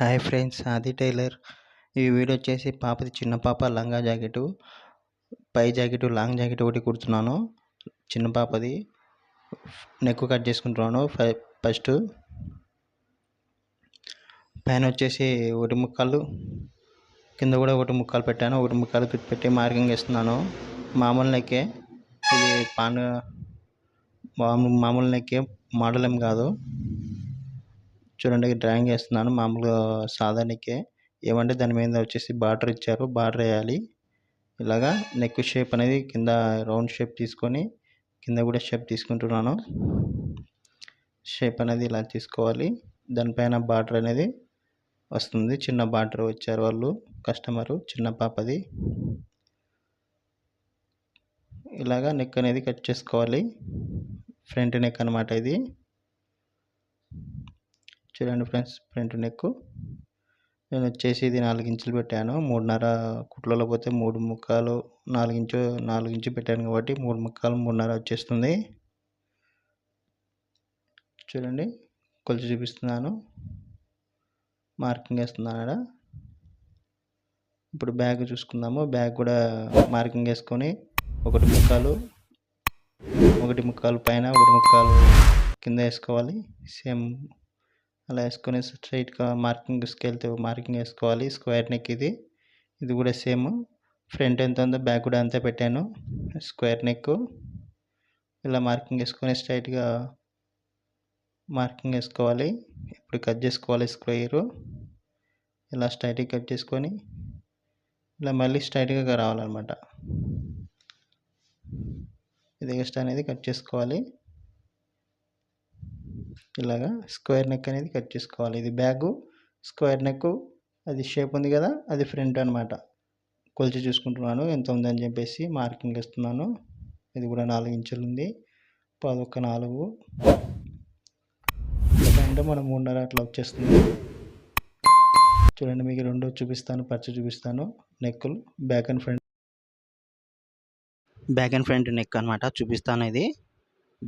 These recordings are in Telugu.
Hi friends Aadi tailor. ఈ వీడియో వచ్చేసి పాపది చిన్న పాప లంగా జాకెటు పై జాకెట్ లాంగ్ జాకెట్ ఒకటి కుడుతున్నాను. చిన్న పాపది. నెక్ కట్ చేసుకుంటున్నాను ఫస్ట్. పైన వచ్చేసి ఒకటి ముక్కలు కింద కూడా ఒకటి ముక్కలు పెట్టాను. ఒకటి ముక్కలు పెట్టి మార్కింగ్ వేస్తున్నాను. మామూలు నెక్కే. ఇది పాన్ మామూలు నెక్కే మోడల్ ఏం కాదు. చూడండి డ్రాయింగ్ వేస్తున్నాను. మామూలుగా సాధారణకే ఏమంటే దాని మీద వచ్చేసి బార్డర్ ఇచ్చారు. బార్డర్ వేయాలి. ఇలాగా నెక్ షేప్ అనేది కింద రౌండ్ షేప్ తీసుకొని కింద కూడా షేప్ తీసుకుంటున్నాను. షేప్ అనేది ఇలా తీసుకోవాలి. దానిపైన బార్డర్ అనేది వస్తుంది. చిన్న బార్డర్ వచ్చారు వాళ్ళు. కస్టమరు చిన్న పాపది. ఇలాగా నెక్ అనేది కట్ చేసుకోవాలి. ఫ్రంట్ నెక్ అనమాట ఇది. చూడండి ఫ్రెండ్స్ ప్రింట్ నెక్ నేను వచ్చేసి ఇది నాలుగు ఇంచులు పెట్టాను. మూడున్నర కుట్లలో పోతే మూడు ముక్కలు నాలుగు ఇంచు నాలుగు ఇంచు పెట్టాను కాబట్టి మూడు ముక్కలు మూడున్నర వచ్చేస్తుంది. చూడండి కొలిచి చూపిస్తున్నాను. మార్కింగ్ వేస్తున్నాను ఇప్పుడు బ్యాగ్ చూసుకుందాము. బ్యాగ్ కూడా మార్కింగ్ వేసుకొని ఒకటి ముక్కలు ఒకటి ముక్కలు పైన ఒకటి ముక్కలు కింద వేసుకోవాలి. సేమ్ అలా వేసుకొని స్ట్రైట్గా మార్కింగ్ స్కేల్తో మార్కింగ్ వేసుకోవాలి. స్క్వేర్ నెక్ ఇది. ఇది కూడా సేమ్. ఫ్రంట్ ఎంత ఉందో బ్యాక్ కూడా అంతే పెట్టాను. Square neck. ఇలా మార్కింగ్ వేసుకొని స్ట్రైట్గా మార్కింగ్ వేసుకోవాలి. ఇప్పుడు కట్ చేసుకోవాలి స్క్వేర్. ఇలా స్ట్రైట్గా కట్ చేసుకొని ఇలా మళ్ళీ స్ట్రైట్గా రావాలన్నమాట. ఇది ఎక్స్ట్రా అనేది కట్ చేసుకోవాలి. ఇలాగా స్క్వేర్ నెక్ అనేది కట్ చేసుకోవాలి. ఇది బ్యాగు స్క్వేర్ నెక్ అది షేప్ ఉంది కదా అది ఫ్రంట్ అనమాట కొలిచి చూసుకుంటున్నాను ఎంత ఉందని చెప్పేసి మార్కింగ్ ఇస్తున్నాను ఇది కూడా నాలుగు ఇంచులు ఉంది. పదొక్క నాలుగు. అంటే మనం మూడున్నర అట్లా వచ్చేస్తుంది. చూడండి మీకు రెండు చూపిస్తాను పచ్చ చూపిస్తాను. నెక్కులు back and front. Back and front neck అనమాట చూపిస్తాను ఇది.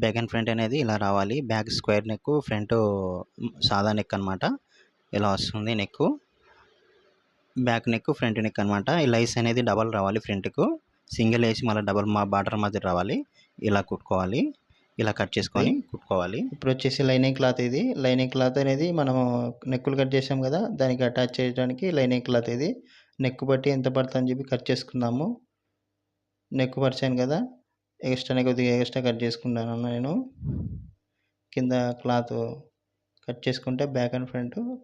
బ్యాక్ అండ్ ఫ్రంట్ అనేది ఇలా రావాలి. బ్యాక్ స్క్వేర్ నెక్ ఫ్రంట్ సాదా నెక్ అనమాట ఇలా వస్తుంది neck back neck front neck అనమాట ఈ లైస్ అనేది డబల్ రావాలి ఫ్రంట్కు సింగిల్ వేసి మళ్ళీ డబల్ మా బార్డర్ మధ్య రావాలి. ఇలా కుట్టుకోవాలి. ఇలా కట్ చేసుకొని కుట్టుకోవాలి. ఇప్పుడు వచ్చేసి లైనింగ్ క్లాత్ ఇది. లైనింగ్ క్లాత్ అనేది మనము నెక్కులు కట్ చేసాం కదా దానికి అటాచ్ చేయడానికి లైనింగ్ క్లాత్ ఇది. నెక్ బట్టి ఎంత పడుతుందని చెప్పి కట్ చేసుకుందాము. నెక్ పరిచాను కదా. ఎక్స్ట్రానే కొద్దిగా ఎక్స్ట్రా కట్ చేసుకుంటాను నేను. కింద క్లాత్ కట్ చేసుకుంటే బ్యాక్ అండ్ ఫ్రంట్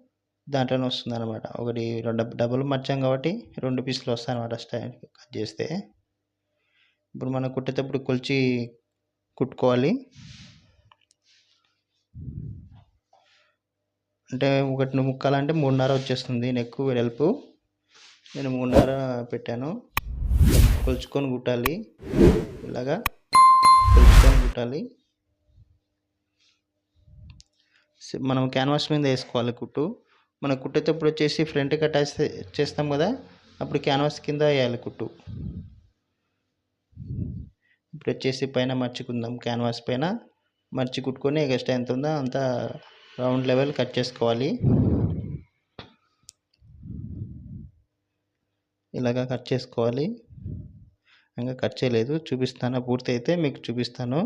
దాంట్లోనే వస్తుంది అనమాట ఒకటి రెండు డబుల్ మర్చాం కాబట్టి రెండు పీసులు వస్తాయి అనమాట స్టైల్ కట్ చేస్తే. ఇప్పుడు మనం కుట్టేటప్పుడు కొలిచి కుట్టుకోవాలి. అంటే ఒకటి ముక్కాలంటే మూడున్నర వచ్చేస్తుంది. నెక్ వెడల్పు. నేను మూడున్నర పెట్టాను. కొలుచుకొని కుట్టాలి. ఇలాగా పెంచుకొని కుట్టాలి. మనం క్యాన్వాస్ మీద వేసుకోవాలి కుట్టు. మనం కుట్టేటప్పుడు వచ్చేసి ఫ్రంట్కి అటాచ్ చేస్తాం కదా అప్పుడు క్యాన్వాస్ కింద వేయాలి కుట్టు. ఇప్పుడు వచ్చేసి పైన మర్చుకుందాం. క్యాన్వాస్ పైన మర్చి కుట్టుకొని ఎక్స్ట్రా ఎంత ఉందో అంత రౌండ్ లెవెల్ కట్ చేసుకోవాలి. ఇలాగా కట్ చేసుకోవాలి. ఇంకా కట్ చేయలేదు. చూపిస్తాను. పూర్తి అయితే మీకు చూపిస్తాను.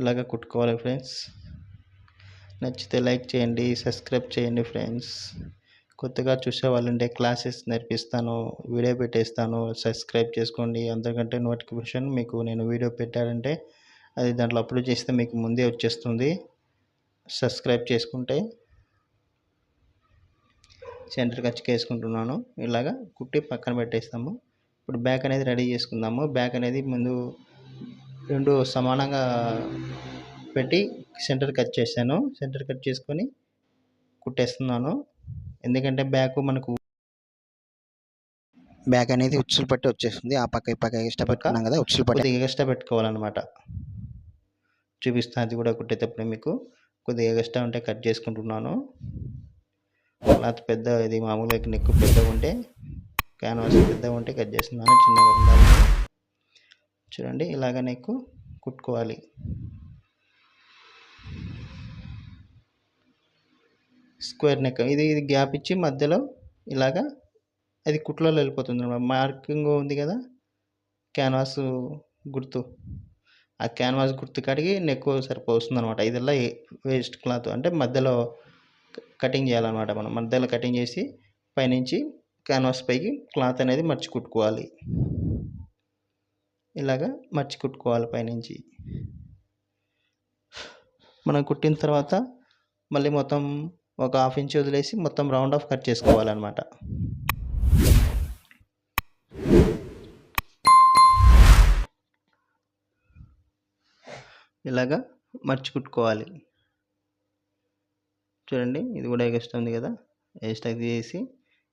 ఇలాగ కుట్టుకోవాలి ఫ్రెండ్స్. నచ్చితే లైక్ చేయండి సబ్స్క్రైబ్ చేయండి ఫ్రెండ్స్. కొత్తగా చూసే వాళ్ళంటే క్లాసెస్ నేర్పిస్తాను వీడియో పెట్టేస్తాను. సబ్స్క్రైబ్ చేసుకోండి. అంతకంటే నోటిఫికేషన్ మీకు నేను వీడియో పెట్టారంటే అది దాంట్లో అప్లోడ్ చేస్తే మీకు ముందే వచ్చేస్తుంది. సబ్స్క్రైబ్ చేసుకుంటే సెంటర్ ఖర్చుకి వేసుకుంటున్నాను ఇలాగా కుట్టి పక్కన పెట్టేస్తాము. ఇప్పుడు బ్యాక్ అనేది రెడీ చేసుకుందాము. బ్యాక్ అనేది ముందు రెండు సమానంగా పెట్టి సెంటర్ కట్ చేశాను. సెంటర్ కట్ చేసుకొని కుట్టేస్తున్నాను. ఎందుకంటే బ్యాక్ మనకు బ్యాక్ అనేది ఉచ్చులు పట్టి వచ్చేస్తుంది. ఆ పక్క ఈ పక్క ఎక్స్ట్రా పెట్టుకున్నాం కదా ఉచ్చులు పట్టి. ఎక్స్ట్రా పెట్టుకోవాలన్నమాట. చూపిస్తాను అది కూడా కుట్టేటప్పుడు మీకు. కొద్దిగా ఎక్స్ట్రా ఉంటే కట్ చేసుకుంటున్నాను. క్లాత్ పెద్ద ఇది మామూలుగా నెక్ పెద్దగా ఉంటే క్యాన్వాస్ పెద్దగా ఉంటే కట్ చేస్తున్నాను చిన్నగా ఉండాలి చూడండి ఇలాగ నెక్ కుట్టుకోవాలి. స్క్వేర్ నెక్ ఇది ఇది గ్యాప్ ఇచ్చి మధ్యలో ఇలాగా అది కుట్లలో వెళ్ళిపోతుంది. మార్కింగ్ ఉంది కదా క్యాన్వాస్ గుర్తు. ఆ క్యాన్వాస్ గుర్తు కాడికి నెక్ సరిపోతుంది అనమాట ఇదిలా వేస్ట్ క్లాత్. అంటే మధ్యలో కటింగ్ చేయాలన్నమాట మనం. మధ్యలో కటింగ్ చేసి పైనుంచి క్యాన్వాస్ పైకి క్లాత్ అనేది మర్చి కుట్టుకోవాలి. ఇలాగా మర్చి కుట్టుకోవాలి పైనుంచి. మనం కుట్టిన తర్వాత మళ్ళీ మొత్తం ఒక హాఫ్ ఇంచ్ వదిలేసి మొత్తం రౌండ్ ఆఫ్ కట్ చేసుకోవాలన్నమాట. ఇలాగా మర్చి కుట్టుకోవాలి. చూడండి ఇది కూడా ఎగస్ట్ ఉంది కదా. ఎగస్ట్ అది చేసి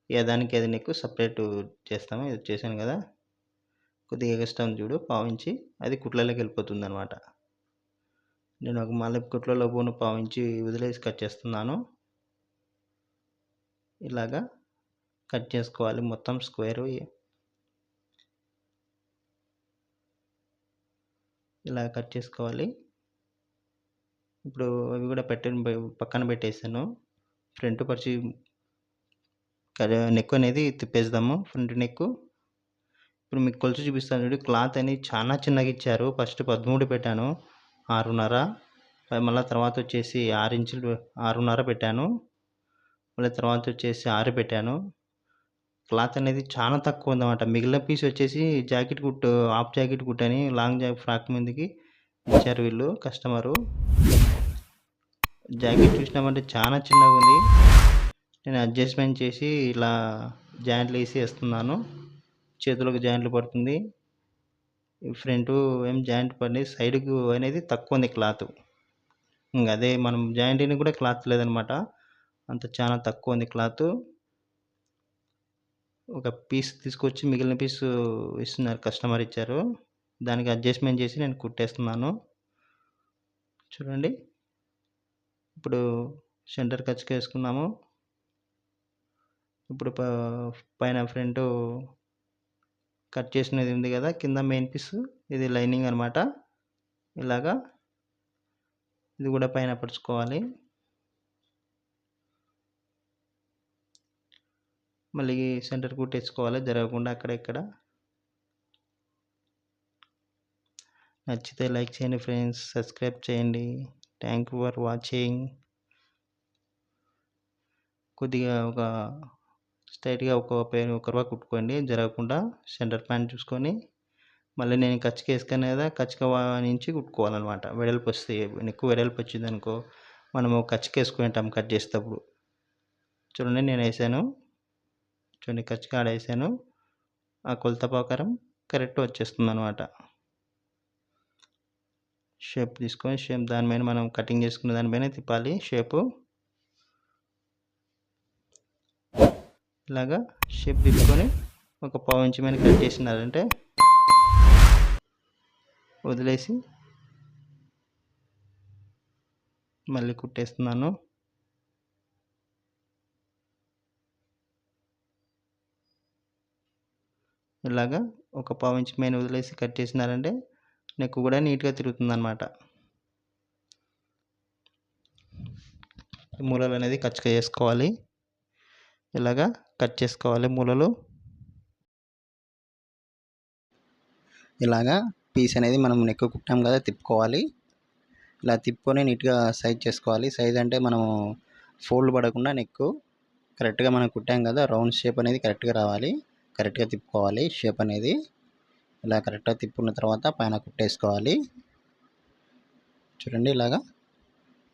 ఇక దానికి అది నీకు సపరేట్ చేస్తాము. ఇది చేశాను కదా. కొద్దిగా ఎగస్ట్ ఉంది చూడు పావించి అది కుట్లలోకి వెళ్ళిపోతుంది అనమాట నేను ఒక మళ్ళీ కుట్లలో పోను పావించి వదిలేసి కట్ చేస్తున్నాను. ఇలాగా కట్ చేసుకోవాలి మొత్తం స్క్వేర్. ఇలా కట్ చేసుకోవాలి. ఇప్పుడు అవి కూడా పెట్ట పక్కన పెట్టేసాను. ఫ్రంట్ పరిచి నెక్ అనేది తిప్పేద్దాము ఫ్రంట్ నెక్ ఇప్పుడు మీకు కొలుచు చూపిస్తాను చూడు క్లాత్ అనేది చాలా చిన్నగా ఇచ్చారు. ఫస్ట్ పదమూడు పెట్టాను ఆరున్నర. మళ్ళీ తర్వాత వచ్చేసి ఆరు ఇంచులు ఆరున్నర పెట్టాను. మళ్ళీ తర్వాత వచ్చేసి ఆరు పెట్టాను. క్లాత్ అనేది చాలా తక్కువ ఉందన్నమాట. మిగిలిన పీస్ వచ్చేసి జాకెట్ కుట్టు హాఫ్ జాకెట్ కుట్టని లాంగ్ జాకెట్ ఫ్రాక్ మీదకి ఇచ్చారు వీళ్ళు కస్టమరు. జాకెట్ చూసినామంటే చాలా చిన్నగా ఉంది. నేను అడ్జస్ట్మెంట్ చేసి ఇలా జాయింట్లు వేసి వేస్తున్నాను. చేతులకు జాయింట్లు పడుతుంది. ఫ్రంట్ ఏం జాయింట్ పడి సైడ్కు అనేది తక్కువ ఉంది క్లాత్. ఇంకా అదే మనం జాయింట్ కూడా క్లాత్ లేదనమాట. అంత చాలా తక్కువ ఉంది క్లాత్. ఒక పీస్ తీసుకొచ్చి మిగిలిన పీస్ ఇస్తున్నారు కస్టమర్ ఇచ్చారు. దానికి అడ్జస్ట్మెంట్ చేసి నేను కుట్టేస్తున్నాను. చూడండి. ఇప్పుడు సెంటర్ ఖర్చుకి వేసుకున్నాము. ఇప్పుడు పైన ఫ్రంట్ కట్ చేసినది ఉంది కదా కింద మెయిన్ పీస్ ఇది లైనింగ్ అనమాట ఇలాగా ఇది కూడా పైన పరుచుకోవాలి. మళ్ళీ సెంటర్ కుట్టేసుకోవాలి జరగకుండా అక్కడ ఇక్కడ. నచ్చితే లైక్ చేయండి ఫ్రెండ్స్ సబ్స్క్రైబ్ చేయండి. థ్యాంక్ యూ ఫర్ వాచింగ్ కొద్దిగా ఒక స్ట్రైట్గా ఒక పేరు ఒకరువా కుట్టుకోండి. జరగకుండా సెంటర్ ప్యాంట్ చూసుకొని మళ్ళీ నేను కచ్చిక వేసుకునే కదా కచ్చిక నుంచి కుట్టుకోవాలన్నమాట. వెడల్పు వస్తే ఎక్కువ వెడల్పు వచ్చింది అనుకో మనము కచ్చిక వేసుకుంటాం కట్ చేసేటప్పుడు. చూడండి నేను వేసాను. చూడండి కచ్చిక ఆడ వేసాను. ఆ కొలత ప్రకారం కరెక్ట్ వచ్చేస్తుంది అనమాట షేప్ తీసుకొని షేప్ దానిపైన మనం కటింగ్ చేసుకున్న దానిపైన తిప్పాలి. షేపు ఇలాగా షేప్ తీసుకొని ఒక పావు ఇంచు మీద కట్ చేసినారంటే వదిలేసి మళ్ళీ కుట్టేస్తున్నాను. ఇలాగా ఒక పావు ఇంచు మెయిన్ వదిలేసి కట్ చేసినారంటే నెక్ కూడా నీట్గా తిరుగుతుంది అనమాట మూలలు అనేది కచ్చిగా చేసుకోవాలి. ఇలాగా కట్ చేసుకోవాలి మూలలు. ఇలాగా పీస్ అనేది మనం నెక్ కుట్టాం కదా తిప్పుకోవాలి. ఇలా తిప్పుకొని నీట్గా సైజ్ చేసుకోవాలి. సైజ్ అంటే మనము ఫోల్డ్ పడకుండా నెక్ కరెక్ట్గా మనం కుట్టాం కదా రౌండ్ షేప్ అనేది కరెక్ట్గా రావాలి. కరెక్ట్గా తిప్పుకోవాలి షేప్ అనేది. ఇలా కరెక్ట్గా తిప్పుకున్న తర్వాత పైన కుట్టేసుకోవాలి. చూడండి ఇలాగా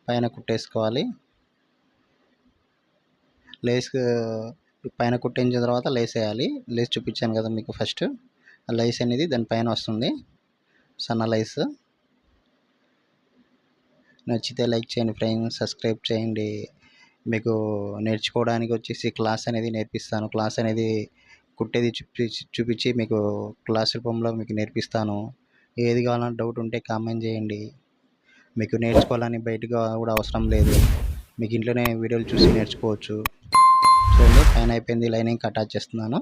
పైన కుట్టేసుకోవాలి. లేస్ పైన కుట్టించిన తర్వాత లేస్ వేయాలి లేస్ చూపించాను కదా మీకు ఫస్ట్. ఆ లైస్ అనేది దానిపైన వస్తుంది. సన్న లైస్. నచ్చితే లైక్ చేయండి ఫ్రెండ్స్. సబ్స్క్రైబ్ చేయండి. మీకు నేర్చుకోవడానికి వచ్చేసి క్లాస్ అనేది నేర్పిస్తాను. క్లాస్ అనేది కుట్టేది చూపించి చూపించి మీకు క్లాస్ రూపంలో మీకు నేర్పిస్తాను. ఏది కావాలన్నా డౌట్ ఉంటే కామెంట్ చేయండి. మీకు నేర్చుకోవాలని బయటకు కూడా అవసరం లేదు. మీకు ఇంట్లోనే వీడియోలు చూసి నేర్చుకోవచ్చు. చూడండి పైన అయిపోయింది లైనింగ్ అటాచ్ చేస్తున్నాను.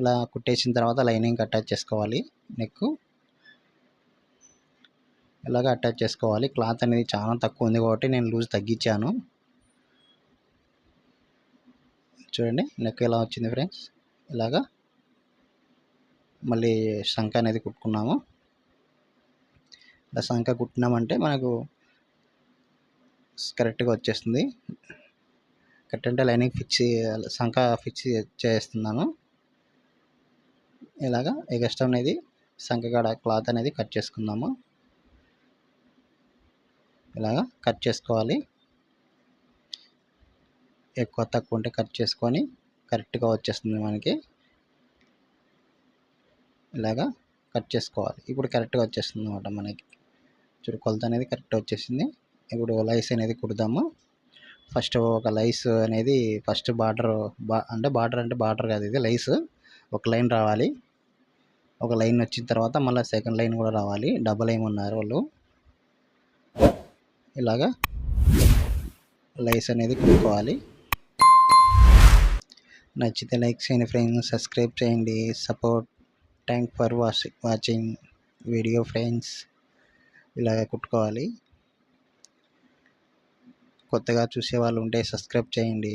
ఇలా కుట్టేసిన తర్వాత లైనింగ్ అటాచ్ చేసుకోవాలి. నెక్ ఇలాగ అటాచ్ చేసుకోవాలి. క్లాత్ అనేది చాలా తక్కువ ఉంది కాబట్టి నేను లూజ్ తగ్గించాను. చూడండి నెక్ ఎలా వచ్చింది ఫ్రెండ్స్? ఇలాగా మళ్ళీ శంఖ అనేది కుట్టుకున్నాము. ఇలా శంఖ కుట్టినామంటే మనకు కరెక్ట్గా వచ్చేస్తుంది. కరెక్ట్ అంటే లైనింగ్ ఫిక్స్ శంఖ ఫిక్స్ చేస్తున్నాను. ఇలాగా ఎగస్ట్రా అనేది శంఖ కాడ క్లాత్ అనేది కట్ చేసుకుందాము. ఇలాగా కట్ చేసుకోవాలి. ఎక్కువ తక్కువ ఉంటే కట్ చేసుకొని కరెక్ట్గా వచ్చేస్తుంది మనకి. ఇలాగా కట్ చేసుకోవాలి. ఇప్పుడు కరెక్ట్గా వచ్చేస్తుంది అనమాట మనకి. చూడు కొలత అనేది కరెక్ట్ వచ్చేసింది. ఇప్పుడు లైస్ అనేది కుడదాము. ఫస్ట్ ఒక లైస్ అనేది ఫస్ట్ బార్డర్ బా అంటే బార్డర్ అంటే బార్డర్ కాదు ఇది లైస్. ఒక లైన్ రావాలి. ఒక లైన్ వచ్చిన తర్వాత మళ్ళీ సెకండ్ లైన్ కూడా రావాలి. డబల్ ఏమన్నారు వాళ్ళు. ఇలాగా లైస్ అనేది కుట్టుకోవాలి. నచ్చితే లైక్ చేయండి ఫ్రెండ్స్ సబ్స్క్రైబ్ చేయండి. Support thank for watching video friends. ఇలాగ కుట్టుకోవాలి. కొత్తగా చూసే వాళ్ళు ఉంటే సబ్స్క్రైబ్ చేయండి.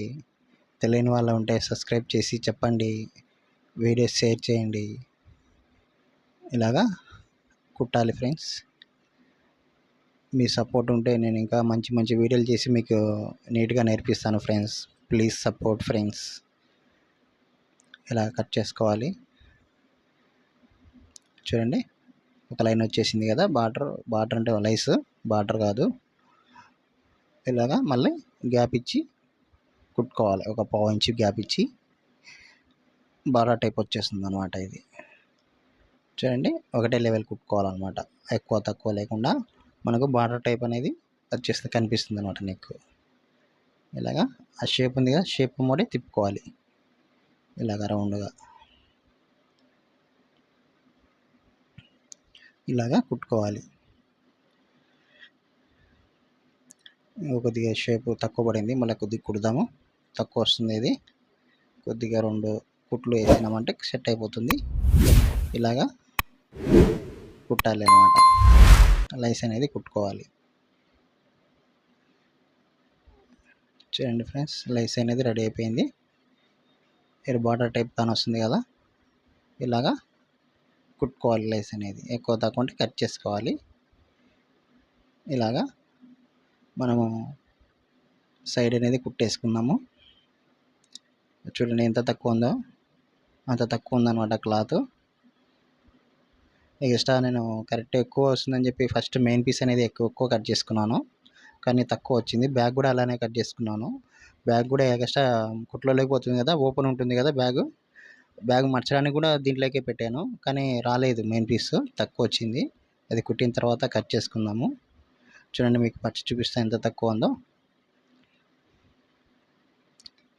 తెలియని వాళ్ళు ఉంటే సబ్స్క్రైబ్ చేసి చెప్పండి. వీడియోస్ షేర్ చేయండి. ఇలాగా కుట్టాలి ఫ్రెండ్స్. మీ సపోర్ట్ ఉంటే నేను ఇంకా మంచి మంచి వీడియోలు చేసి మీకు నీట్గా నేర్పిస్తాను ఫ్రెండ్స్. Please support friends. ఇలా కట్ చేసుకోవాలి? చూడండి. ఒక లైన్ వచ్చేసింది కదా బార్డర్ బార్డర్ అంటే లైస్ బార్డర్ కాదు. ఇలాగా మళ్ళీ గ్యాప్ ఇచ్చి కుట్టుకోవాలి. ఒక పావు ఇంచు గ్యాప్ ఇచ్చి బార్డర్ టైప్ వచ్చేస్తుంది అనమాట ఇది. చూడండి. ఒకటే లెవెల్ కుట్టుకోవాలన్నమాట. ఎక్కువ తక్కువ లేకుండా మనకు బార్డర్ టైప్ అనేది వచ్చేస్తే కనిపిస్తుంది అనమాట నెక్ ఇలాగా ఆ షేప్ ఉంది కదా షేప్ మోడే తిప్పుకోవాలి. ఇలాగ రౌండ్గా. ఇలాగా కుట్టుకోవాలి. కొద్దిగా షేప్ తక్కువ పడింది మళ్ళీ కొద్దిగా కుడదాము. తక్కువ వస్తుంది ఇది. కొద్దిగా రెండు కుట్లు వేసినామంటే సెట్ అయిపోతుంది. ఇలాగా కుట్టాలి అనమాట లైస్ అనేది కుట్టుకోవాలి. చూడండి ఫ్రెండ్స్ లైస్ అనేది రెడీ అయిపోయింది. ఇక్కడ బార్డర్ టైప్ తాను వస్తుంది కదా? ఇలాగా కుట్టుకోవాలి లేస్ అనేది. ఎక్కువ తక్కువ ఉంటే కట్ చేసుకోవాలి. ఇలాగా మనము సైడ్ అనేది కుట్టేసుకున్నాము చూడండి ఎంత తక్కువ ఉందో. అంత తక్కువ ఉందన్నమాట క్లాత్. ఎక్స్ట్రా నేను కరెక్ట్ ఎక్కువ వస్తుందని చెప్పి ఫస్ట్ మెయిన్ పీస్ అనేది ఎక్కువ ఎక్కువ కట్ చేసుకున్నాను. కానీ తక్కువ వచ్చింది. బ్యాగ్ కూడా అలానే కట్ చేసుకున్నాను. బ్యాగ్ కూడా ఎక్స్ట్రా కుట్లో లేకపోతుంది కదా ఓపెన్ ఉంటుంది కదా బ్యాగ్. బ్యాగ్ మర్చడానికి కూడా దీంట్లోకే పెట్టాను కానీ రాలేదు మెయిన్ పీస్ తక్కువ వచ్చింది. అది కుట్టిన తర్వాత కట్ చేసుకుందాము. చూడండి మీకు పచ్చి చూపిస్తే ఎంత తక్కువ ఉందో.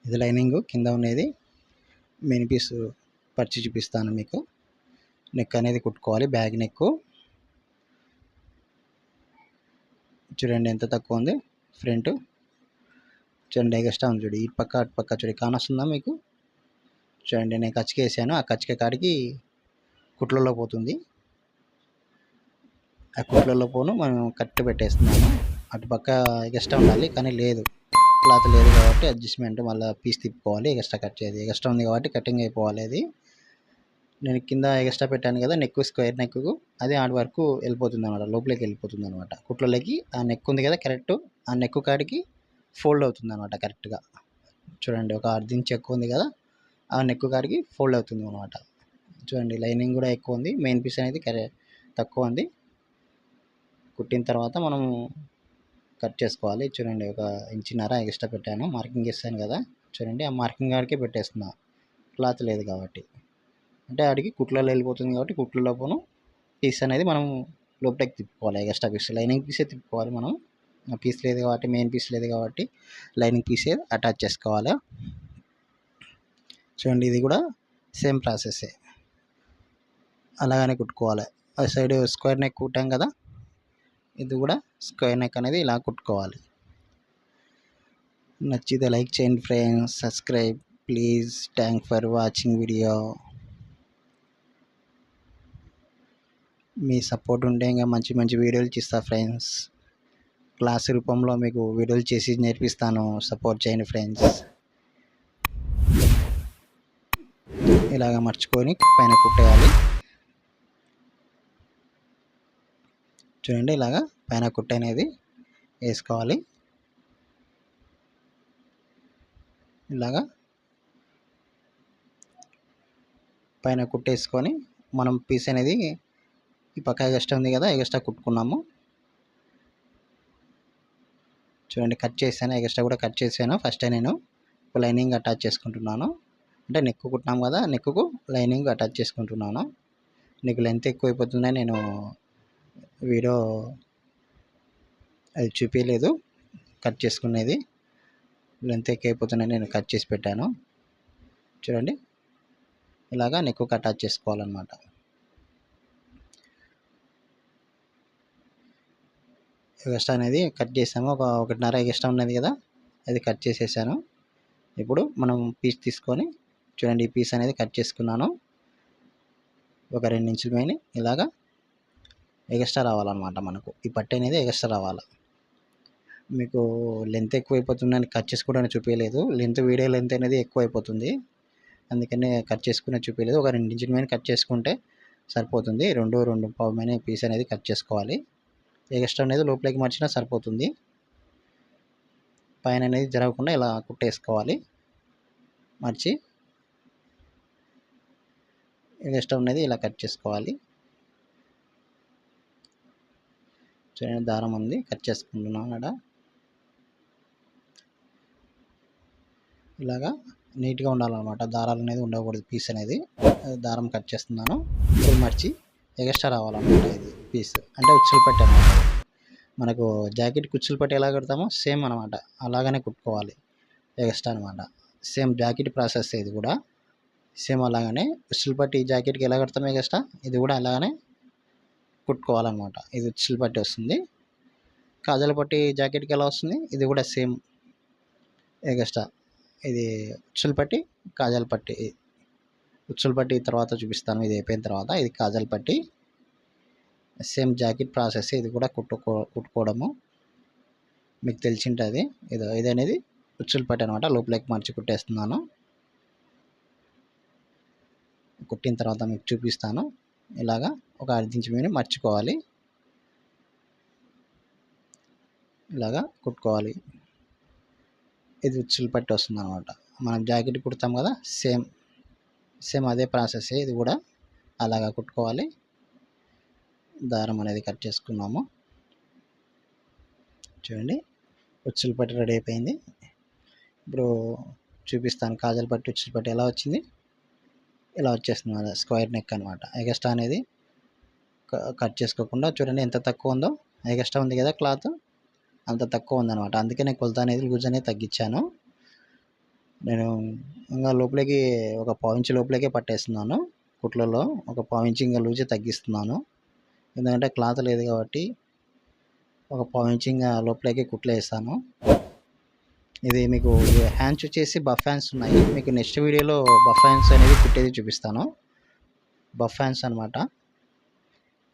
ఇది లైనింగ్ కింద ఉన్నది. మెయిన్ పీస్ పచ్చి చూపిస్తాను మీకు. నెక్ అనేది కుట్టుకోవాలి బ్యాగ్ నెక్. చూడండి ఎంత తక్కువ ఉంది ఫ్రంట్. చూడండి ఎగస్ట్రా ఉంది చూడు. ఈ పక్క అటు పక్క చూడు. కానొస్తుందా మీకు? చూడండి నేను కచ్చిక వేసాను. ఆ కచ్చిక కాడికి కుట్లలో పోతుంది. ఆ కుట్లలో పోను మనం కట్ పెట్టేస్తున్నాము. అటు పక్క ఎగస్ట్రా ఉండాలి కానీ లేదు. క్లాత్ లేదు కాబట్టి అడ్జస్ట్మెంట్ మళ్ళీ పీస్ తిప్పుకోవాలి ఎగస్ట్రా కట్ చేయాలి. ఎగస్ట్రా ఉంది కాబట్టి కటింగ్ అయిపోవాలి అది. నేను కింద ఎక్స్ట్రా పెట్టాను కదా నెక్ స్క్వేర్ నెక్ అది ఆడి వరకు వెళ్ళిపోతుంది అనమాట లోపలికి వెళ్ళిపోతుంది అనమాట కుట్లలోకి ఆ నెక్ ఉంది కదా కరెక్ట్. ఆ నెక్ కాడికి ఫోల్డ్ అవుతుంది అనమాట కరెక్ట్గా. చూడండి ఒక అర్ధ ఇంచ్ ఎక్కువ ఉంది కదా ఆ నెక్ కాడికి ఫోల్డ్ అవుతుంది అనమాట చూడండి లైనింగ్ కూడా ఎక్కువ ఉంది మెయిన్ పీస్ అనేది కరే తక్కువ ఉంది. కుట్టిన తర్వాత మనం కట్ చేసుకోవాలి. చూడండి ఒక ఇంచిన్నర ఎక్స్ట్రా పెట్టాను మార్కింగ్ ఇస్తాను కదా. చూడండి ఆ మార్కింగ్ కాడికే పెట్టేస్తున్నా. క్లాత్ లేదు కాబట్టి. అంటే ఆడికి కుట్లలో వెళ్ళిపోతుంది కాబట్టి కుట్లలోపును పీస్ అనేది మనం లోపలికి తిప్పుకోవాలి ఎక్స్ట్రా పీస్. లైనింగ్ పీసే తిప్పుకోవాలి మనం. పీస్ లేదు కాబట్టి మెయిన్ పీస్ లేదు కాబట్టి లైనింగ్ పీసే అటాచ్ చేసుకోవాలి. చూడండి ఇది కూడా సేమ్ ప్రాసెస్సే అలాగనే కుట్టుకోవాలి. ఆ సైడ్ స్క్వేర్ నెక్ కుట్టాం కదా ఇది కూడా స్క్వేర్ నెక్ అనేది ఇలా కుట్టుకోవాలి. నచ్చితే లైక్ చేయండి friends subscribe please thank for watching video. Me support ఉంటే ఇంకా మంచి మంచి వీడియోలు చేస్తా ఫ్రెండ్స్. క్లాస్ రూపంలో మీకు వీడియోలు చేసి నేర్పిస్తాను. సపోర్ట్ చేయండి ఫ్రెండ్స్. ఇలాగ మర్చుకొని పైన కుట్టేయాలి. చూడండి ఇలాగా పైన కుట్ట అనేది వేసుకోవాలి. ఇలాగా పైన కుట్టేసుకొని మనం పీస్ అనేది ఈ పక్క ఎగస్ట్రా ఉంది కదా ఎగస్ట్రా కుట్టుకున్నాము. చూడండి కట్ చేశాను. ఎక్స్ట్రా కూడా కట్ చేశాను. ఫస్టే నేను లైనింగ్ అటాచ్ చేసుకుంటున్నాను. అంటే నెక్కు కుట్టినాం కదా నెక్కు లైనింగ్ అటాచ్ చేసుకుంటున్నాను. నీకు లెంత్ ఎక్కువ అయిపోతుందని నేను వీడియో అది చూపించలేదు కట్ చేసుకునేది. లెంత్ ఎక్కువ అయిపోతుందని నేను కట్ చేసి పెట్టాను. చూడండి ఇలాగా నెక్కు అటాచ్ చేసుకోవాలన్నమాట. ఎగస్ట్రా అనేది కట్ చేసాము. ఒక ఒకటిన్నర ఎగస్ట్రా ఉన్నది కదా అది కట్ చేసేసాను. ఇప్పుడు మనం పీస్ తీసుకొని చూడండి ఈ పీస్ అనేది కట్ చేసుకున్నాను. ఒక రెండు ఇంచుల పైన ఇలాగా ఎగస్ట్రా రావాలన్నమాట మనకు. ఈ పట్టు అనేది ఎగస్ట్రా రావాలి. మీకు లెంత్ ఎక్కువైపోతుందని కట్ చేసుకోవడానికి చూపించలేదు లెంత్ వీడియో లెంత్ అనేది ఎక్కువ అయిపోతుంది అందుకని కట్ చేసుకునే చూపించలేదు ఒక రెండు ఇంచుల మీద కట్ చేసుకుంటే సరిపోతుంది. రెండు రెండు పావు మీద పీస్ అనేది కట్ చేసుకోవాలి. ఎక్స్ట్రా అనేది లోపలికి మర్చినా సరిపోతుంది. పైన అనేది జరగకుండా ఇలా కుట్టేసుకోవాలి. మర్చి. ఎక్స్ట్రా అనేది ఇలా కట్ చేసుకోవాలి. చూడండి దారం ఉంది. కట్ చేసుకుంటున్నాను అక్కడ ఇలాగా నీట్గా ఉండాలన్నమాట. దారాలు అనేది ఉండకూడదు పీస్ అనేది. దారం కట్ చేస్తున్నాను. ఇప్పుడు మర్చి. ఎక్స్ట్రా రావాలన్నమాట ఇది పీస్ అంటే ఉచ్చులు పట్టి అనమాట మనకు జాకెట్ కుచ్చులు పట్టి ఎలా కడతామో సేమ్ అనమాట అలాగనే కుట్టుకోవాలి. ఎక్స్ట్రా అనమాట సేమ్ జాకెట్ ప్రాసెస్ ఇది కూడా. సేమ్ అలాగనే ఉచ్చులు పట్టి జాకెట్కి ఎలా కడతామో ఎక్స్ట్రా ఇది కూడా అలాగనే కుట్టుకోవాలన్నమాట. ఇది ఉచ్చులు పట్టి వస్తుంది. కాజల పట్టి జాకెట్కి ఎలా వస్తుంది? ఇది కూడా సేమ్ ఎక్స్ట్రా ఇది ఉచ్చులు పట్టి కాజల పట్టి ఉచ్చులు పట్టి తర్వాత చూపిస్తాను. ఇది అయిపోయిన తర్వాత ఇది కాజల్ పట్టి సేమ్ జాకెట్ ప్రాసెస్ ఇది కూడా కుట్టుకో కుట్టుకోవడము. మీకు తెలిసింటుంది. ఇది ఇది అనేది ఉచ్చులు పట్టి అనమాట. లోపలికి మార్చి కుట్టేస్తున్నాను. కుట్టిన తర్వాత మీకు చూపిస్తాను. ఇలాగా ఒక అర్ధించి మీరు మర్చుకోవాలి. ఇలాగా కుట్టుకోవాలి. ఇది ఉచ్చులు పట్టి వస్తుంది అనమాట మనం జాకెట్ కుడతాం కదా సేమ్ సేమ్ అదే ప్రాసెస్ ఇది కూడా అలాగా కుట్టుకోవాలి. దారం అనేది కట్ చేసుకున్నాము. చూడండి ఉచ్చులు పట్టి రెడీ అయిపోయింది. ఇప్పుడు చూపిస్తాను కాజల్ పట్టి ఉచ్చులు పట్టి ఎలా వచ్చింది? ఇలా వచ్చేస్తుంది స్క్వైర్ నెక్ అనమాట ఎగస్ట్రా అనేది కట్ చేసుకోకుండా చూడండి ఎంత తక్కువ ఉందో. ఎగస్ట్రా ఉంది కదా క్లాత్ అంత తక్కువ ఉందన్నమాట. అందుకే నేను కొలత అనేది లూజ్ అనేది తగ్గించాను. నేను ఇంకా లోపలికి ఒక పావించి లోపలికే పట్టేస్తున్నాను కుట్లలో. ఒక పావించి ఇంకా లూజ్ తగ్గిస్తున్నాను. ఎందుకంటే క్లాత్ లేదు కాబట్టి ఒక పావించి ఇంకా లోపలికి కుట్లు వేస్తాను ఇది మీకు హ్యాండ్స్ వచ్చేసి బఫ్ హ్యాండ్స్ ఉన్నాయి. మీకు నెక్స్ట్ వీడియోలో బఫ్ హ్యాండ్స్ అనేది కుట్టేది చూపిస్తాను. బఫ్ హ్యాండ్స్ అనమాట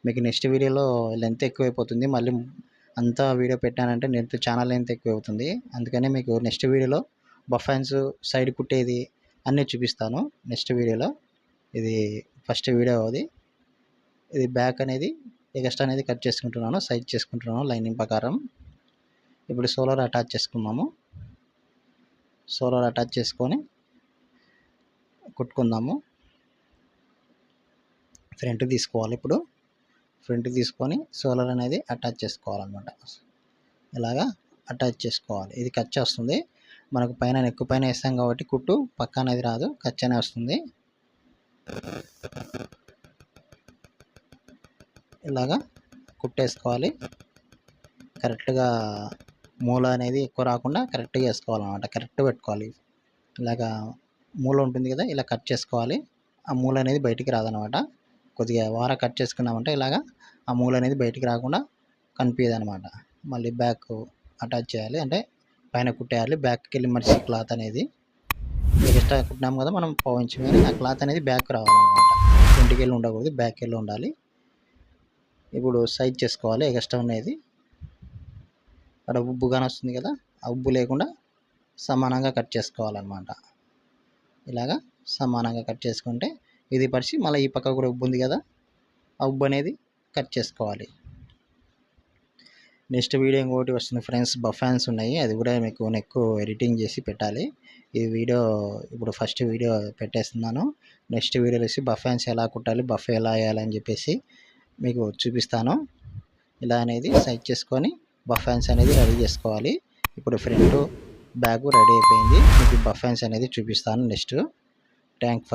మీకు నెక్స్ట్ వీడియోలో లెంత్ ఎక్కువైపోతుంది. మళ్ళీ అంతా వీడియో పెట్టానంటే లెంత్ చాలా లెంత్ ఎక్కువ అవుతుంది అందుకని మీకు నెక్స్ట్ వీడియోలో బఫెన్స్ సైడ్ కుట్టేది అన్నీ చూపిస్తాను నెక్స్ట్ వీడియోలో. ఇది ఫస్ట్ వీడియో అది. ఇది బ్యాక్ అనేది ఎగస్ట్ అనేది కట్ చేసుకుంటున్నాను సైజ్ చేసుకుంటున్నాను లైనింగ్ ప్రకారం. ఇప్పుడు సోలార్ అటాచ్ చేసుకున్నాము. సోలార్ అటాచ్ చేసుకొని కుట్టుకుందాము. ఫ్రంట్ తీసుకోవాలి ఇప్పుడు. ఫ్రంట్ తీసుకొని సోలార్ అనేది అటాచ్ చేసుకోవాలన్నమాట. ఇలాగా అటాచ్ చేసుకోవాలి. ఇది కట్ వస్తుంది మనకు పైన నెక్కు పైన వేస్తాం కాబట్టి కుట్టు పక్క అనేది రాదు కచ్చనే వస్తుంది. ఇలాగా కుట్టేసుకోవాలి. కరెక్ట్గా మూల అనేది ఎక్కువ రాకుండా కరెక్ట్గా వేసుకోవాలన్నమాట. కరెక్ట్ పెట్టుకోవాలి. ఇలాగా మూల ఉంటుంది కదా ఇలా కట్ చేసుకోవాలి. ఆ మూల అనేది బయటికి రాదనమాట కొద్దిగా వార కట్ చేసుకున్నామంటే ఇలాగా ఆ మూల అనేది బయటికి రాకుండా కనిపించదు అనమాట మళ్ళీ బ్యాక్ అటాచ్ చేయాలి. అంటే పైన కుట్టేయాలి. బ్యాక్కి వెళ్ళి మనిషి క్లాత్ అనేది ఎక్స్ట్రా కుట్టినాం కదా మనం పోయించి మీద ఆ క్లాత్ అనేది బ్యాక్ రావాలన్నమాట. ఇంటికి వెళ్ళి ఉండకూడదు బ్యాక్ వెళ్ళి ఉండాలి. ఇప్పుడు సైజ్ చేసుకోవాలి ఎక్స్ట్రా అనేది. అక్కడ ఉబ్బు కానీ వస్తుంది కదా ఆ ఉబ్బు లేకుండా సమానంగా కట్ చేసుకోవాలన్నమాట. ఇలాగా సమానంగా కట్ చేసుకుంటే ఇది పరిచి మళ్ళీ ఈ పక్క కూడా ఉబ్బు ఉంది కదా ఆ ఉబ్బు అనేది కట్ చేసుకోవాలి. నెక్స్ట్ వీడియో ఇంకోటి వస్తుంది ఫ్రెండ్స్ బఫాన్స్ ఉన్నాయి. అది కూడా మీకు నెక్ ఎడిటింగ్ చేసి పెట్టాలి. ఈ వీడియో ఇప్పుడు ఫస్ట్ వీడియో పెట్టేస్తున్నాను. నెక్స్ట్ వీడియో వచ్చి బఫాన్స్ ఎలా కుట్టాలి బఫ్ ఎలా వేయాలని చెప్పేసి మీకు చూపిస్తాను. ఇలా అనేది సైజ్ చేసుకొని బఫాన్స్ అనేది రెడీ చేసుకోవాలి. ఇప్పుడు ఫ్రంట్ బ్యాగ్ రెడీ అయిపోయింది. మీకు బఫాన్స్ అనేది చూపిస్తాను నెక్స్ట్. థ్యాంక్